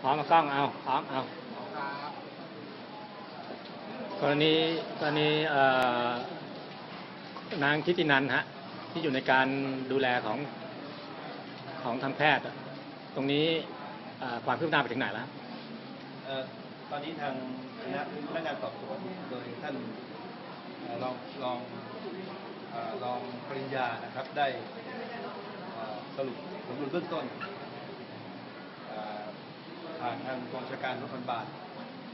พร้อมมากล้องเอาพร้อมเอากรณีกรณีนางทิตินันฮะ ที่อยู่ในการดูแลของของทางแพทย์ ตรงนี้ความคืบหน้าไปถึงไหนแล้วตอนนี้ทางคณะพนักงานสอบสวนโดยท่านเอ่อรองรองเอ่อรองปริญญานะครับ ได้สรุปสำนวนเบื้องต้น ผ่านทางกองบัญชาการนครบาล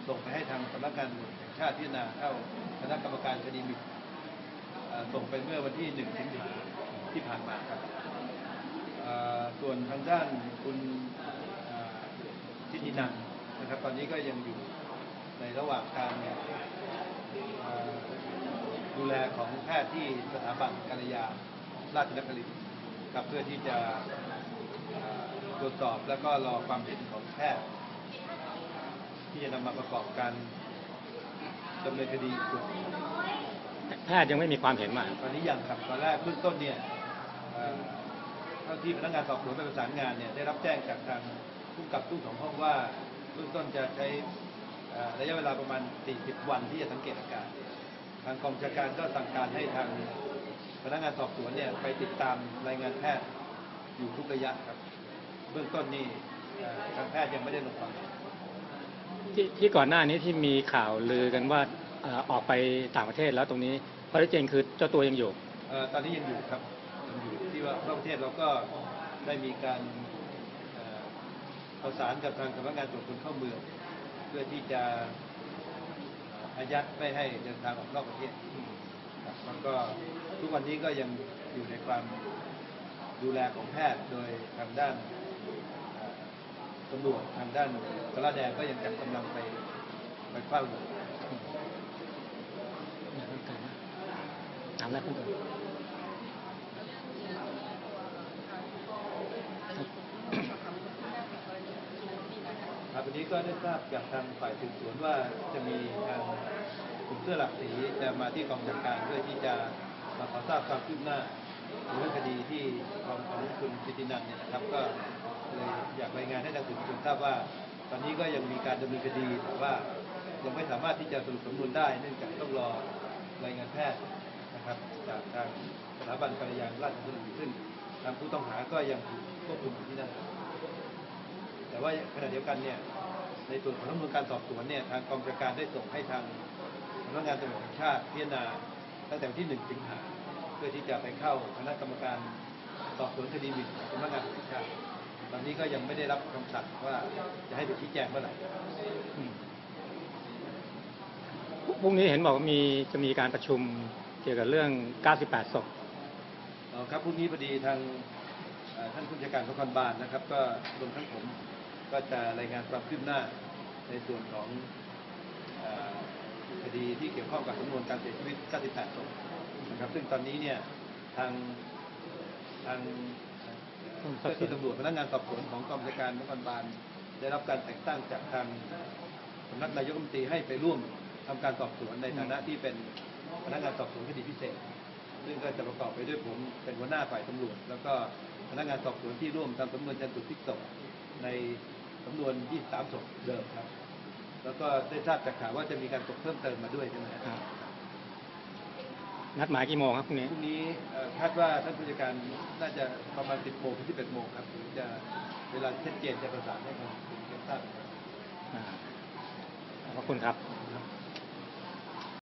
ส่งไปให้ทางสำนักงานตำรวจแห่งชาติพิจารณาเข้าคณะกรรมการคดีหมิ่นส่งไปเมื่อวันที่หนึ่งสิงหาที่ผ่านมาครับส่วนทางด้านคุณทิตินันนะครับ ตอนนี้ก็ยังอยู่ในระหว่างการดูแลของแพทย์ที่สถาบันกัลยาราชนครินทร์ครับเพื่อที่จะตรวจสอบแล้วก็รอความเห็นของแพทย์ ที่จะนำมาประกอบการดำเนินคดีอีกส่วนแพทย์ยังไม่มีความเห็นมาตอนนี้ยังครับตอนแรกเบื้องต้นเนี่ยเอ่อเท่าที่พนักงานสอบสวนไปประสานงานเนี่ยได้รับแจ้งจากทางผู้กำกับตู้ของห้องว่าเบื้องต้นจะใช้เอ่อระยะเวลาประมาณ 40 วันที่จะสังเกตอาการ ทางกองบัญชาการก็สั่งการให้ทางพนักงานสอบสวนเนี่ยไปติดตามรายงานแพทย์อยู่ทุกระยะครับ เบื้องต้นนี่เอ่อทางแพทย์ยังไม่ได้ลงความเห็น ที่ที่ก่อนหน้านี้ที่มีข่าวลือกันว่าเอ่อออกไปต่างประเทศแล้วตรงนี้ข้อเท็จจริงคือเจ้าตัวยังอยู่ เอ่อตอนนี้ยังอยู่ครับยังอยู่ที่ว่าทั่วประเทศเราก็ได้มีการเอ่อประสานกับทางสำนักงานตรวจคนเข้าเมือง เพื่อที่จะอายัดไม่ให้เดินทางออกนอกประเทศครับมันก็ทุกวันนี้ก็ยังอยู่ในความดูแลของแพทย์โดยทางด้าน ตำรวจทางด้านสารแดงก็ยังจัดกำลังไปไปเฝ้าอยู่ถามแล้วคุณอื่นครับวันนี้ก็ได้ทราบจากทางฝ่ายสืบสวนว่าจะมีทางกลุ่มเสื้อหลักสีจะมาที่กองจัดการเพื่อที่จะมาขอทราบความคืบหน้าเรื่องคดีที่ของของคุณจิตินันเนี่ยนะครับก็ อยากรายงานให้ทางสืบสวนทราบว่า ตอนนี้ก็ยังมีการดำเนินคดีแต่ว่ายังไม่สามารถที่จะสรุปสำนวนได้เนื่องจากต้องรอรายงานแพทย์นะครับ จากทางสถาบันกัลยาณราชบุรีซึ่งทางผู้ต้องหาก็ยังกควบคุมอยู่ที่นั่นแต่ว่าขณะเดียวกันเนี่ยในส่วนของสำนวนการสอบสวนเนี่ยทางกองบัญชาการได้ส่งให้ทางสำนักงานตำรวจแห่งชาติพิจารณาตั้งแต่วันที่1สิงหาเพื่อที่จะไปเข้าคณะกรรมการสอบสวนคดีหมิ่นสำนักงานตำรวจแห่งชาติ ตอนนี้ก็ยังไม่ได้รับคำสั่งว่าจะให้ไปชี้แจงเมื่อไหร่อืมพรุ่งนี้เห็นบอกว่ามีจะมีการประชุมเกี่ยวกับเรื่อง 98 ศพเอ่อครับพรุ่งนี้พอดีทางเอ่อท่านผู้จัดการนครบาลนะครับ ก็รวมทั้งผมก็จะรายงานความคืบหน้าในส่วนของเอ่อคดีที่เกี่ยวข้องกับสำนวนการเสียชีวิต 98 ศพนะครับ ซึ่งตอนนี้เนี่ยทางทาง เอ่ออืมเจ้าที่ตำรวจพนักงานสอบสวนของกองบัญชาการนครบาลได้รับการแต่งตั้งจากทางสำนักนายกรัฐมนตรีให้ไปร่วมทำการสอบสวนในฐานะที่เป็นพนักงานสอบสวนคดีพิเศษ ซึ่งก็จะประกอบไปด้วยผมเป็นหัวหน้าฝ่ายตำรวจ แล้วก็พนักงานสอบสวนที่ร่วมทำสำนวนชันสูตรพลิกศพในสำนวน 23ศพเดิมครับ แล้วก็ได้ทราบจากข่าวว่าจะมีการตกเพิ่มเติมมาด้วยใช่ไหมครับ นัดหมายกี่โมงครับพรุ่งนี้ พรุ่งนี้เอ่อคาดว่าท่านผู้จัดการน่าจะประมาณ 10โมงถึง11โมงครับถึงจะเวลาชัดเจนจะประสานให้ทางคุณเก็บทราบครับอ่าขอบพระคุณครับ ครับ